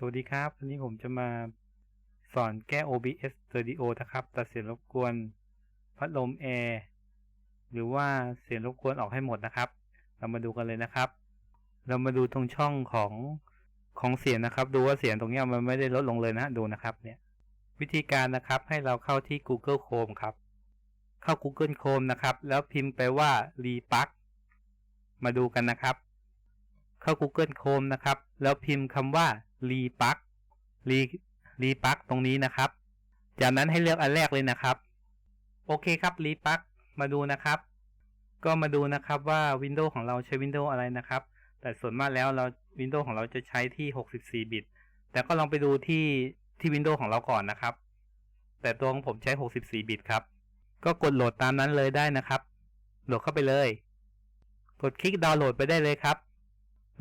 สวัสดีครับวันนี้ผมจะมาสอนแก้ OBS Studio นะครับ ตัดเสียงรบกวนพัดลมแอร์หรือว่าเสียงรบกวนออกให้หมดนะครับ เรามาดูกันเลยนะครับ เรามาดูตรงช่องของของเสียงนะครับ ดูว่าเสียงตรงเนี้ยมันไม่ได้ลดลงเลยนะดูนะครับเนี่ยวิธีการนะครับให้เราเข้าที่ Google Chrome ครับ เข้า Google Chrome นะครับ แล้วพิมพ์ไปว่า replug มาดูกันนะครับ เข้า Google Chrome นะครับ แล้วพิมพ์คำว่า replug re replug ตรงนี้นะครับ จากนั้นให้เลือกอันแรกเลยนะครับ โอเคครับ replug มาดูนะครับ ก็มาดูนะครับว่า Windows ของเราใช้ Windows อะไรนะครับ แต่ส่วนมากแล้วเรา Windows ของเราจะใช้ที่ 64 บิต แต่ก็ลองไปดูที่ที่ Windows ของเราก่อนนะครับ แต่ตัวของผมใช้ 64 บิตครับ ก็กดโหลดตามนั้นเลยได้นะครับ โหลดเข้าไปเลย กดคลิกดาวน์โหลดไปได้เลยครับ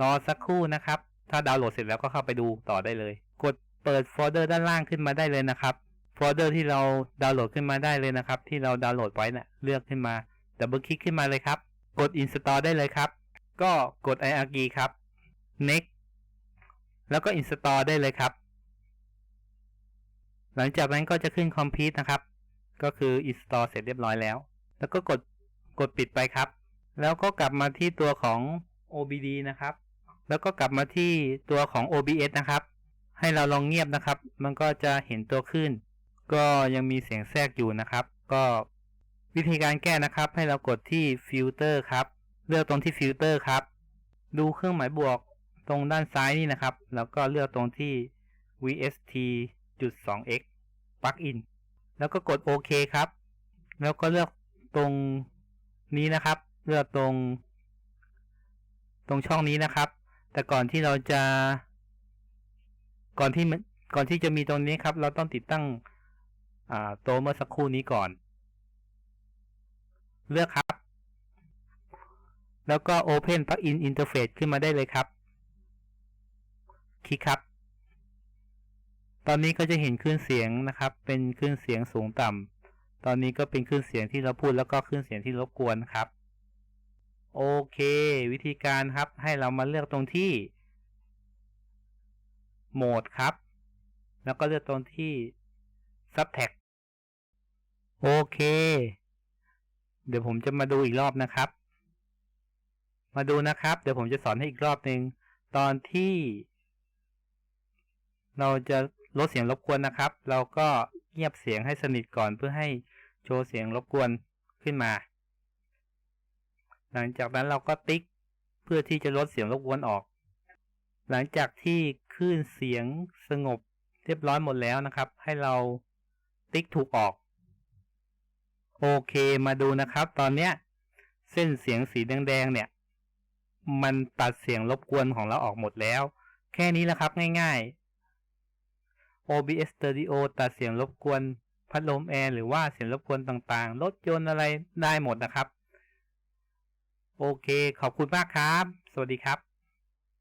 รอสักครู่นะครับ ถ้าดาวน์โหลดเสร็จแล้วก็เข้าไปดูต่อได้เลย กดเปิดโฟลเดอร์ด้านล่างขึ้นมาได้เลยนะครับ โฟลเดอร์ที่เราดาวน์โหลดขึ้นมาได้เลยนะครับ ที่เราดาวน์โหลดไว้นะ่ะเลือกขึ้นมาดับเบิลคลิกขึ้นมาเลยครับ กด install ได้เลยครับ ก็กด irg ครับ next แล้วก็ install ได้เลยครับ หลังจากนั้นก็จะขึ้น complete นะครับ ก็คือ install เสร็จเรียบร้อยแล้ว แล้วก็กดกดปิดไปครับ แล้วก็กลับมาที่ตัวของ OBD นะครับ แล้วก็กลับมาที่ตัวของ OBS นะครับ ให้เราลองเงียบนะครับ มันก็จะเห็นตัวขึ้น ก็ยังมีเสียงแทรกอยู่นะครับ ก็วิธีการแก้นะครับ ให้เรากดที่ฟิลเตอร์ครับ เลือกตรงที่ฟิลเตอร์ครับ ดูเครื่องหมายบวกตรงด้านซ้ายนี่นะครับ แล้วก็เลือกตรงที่ VST.2x plugin แล้วก็กดโอเคครับ แล้วก็เลือกตรงนี้นะครับ เลือกตรง ตรงช่องนี้นะครับ แต่ก่อนที่เราจะ ก่อนที่มันก่อนที่จะมีตรงนี้ครับ เราต้องติดตั้งอ่าตัวเมื่อสักครู่นี้ก่อน เลือกครับ แล้วก็ Open Plugin Interface ขึ้นมาได้เลยครับ คลิกครับ ตอนนี้ก็จะเห็นคลื่นเสียงนะครับ เป็นคลื่นเสียงสูงต่ำตอนนี้ก็เป็นคลื่นเสียงที่เราพูดแล้วก็คลื่นเสียงที่รบกวนครับ โอเค วิธีการครับให้เรามาเลือกตรงที่โหมดครับ แล้วก็เลือกตรงที่ subtract โอเค เดี๋ยวผมจะมาดูอีกรอบนะครับ มาดูนะครับ เดี๋ยวผมจะสอนให้อีกรอบหนึ่งตอนที่ เราจะลดเสียงรบกวนนะครับ เราก็เงียบเสียงให้สนิทก่อนเพื่อให้โชว์เสียงรบกวนขึ้นมา หลังจากนั้นเราก็ติ๊กเพื่อที่จะลดเสียงรบกวนออก หลังจากที่คลื่นเสียงสงบเรียบร้อยหมดแล้วนะครับ ให้เราติ๊กถูกออก โอเคมาดูนะครับ ตอนเนี้ย เส้นเสียงสีแดงๆเนี่ย มันตัดเสียงรบกวนของเราออกหมดแล้ว แค่นี้แหละครับง่ายๆ OBS Studio ตัดเสียงรบกวนพัดลมแอร์หรือว่าเสียงรบกวนต่างๆ รถยนต์อะไรได้หมดนะครับ โอเค ขอบคุณมากครับ สวัสดีครับ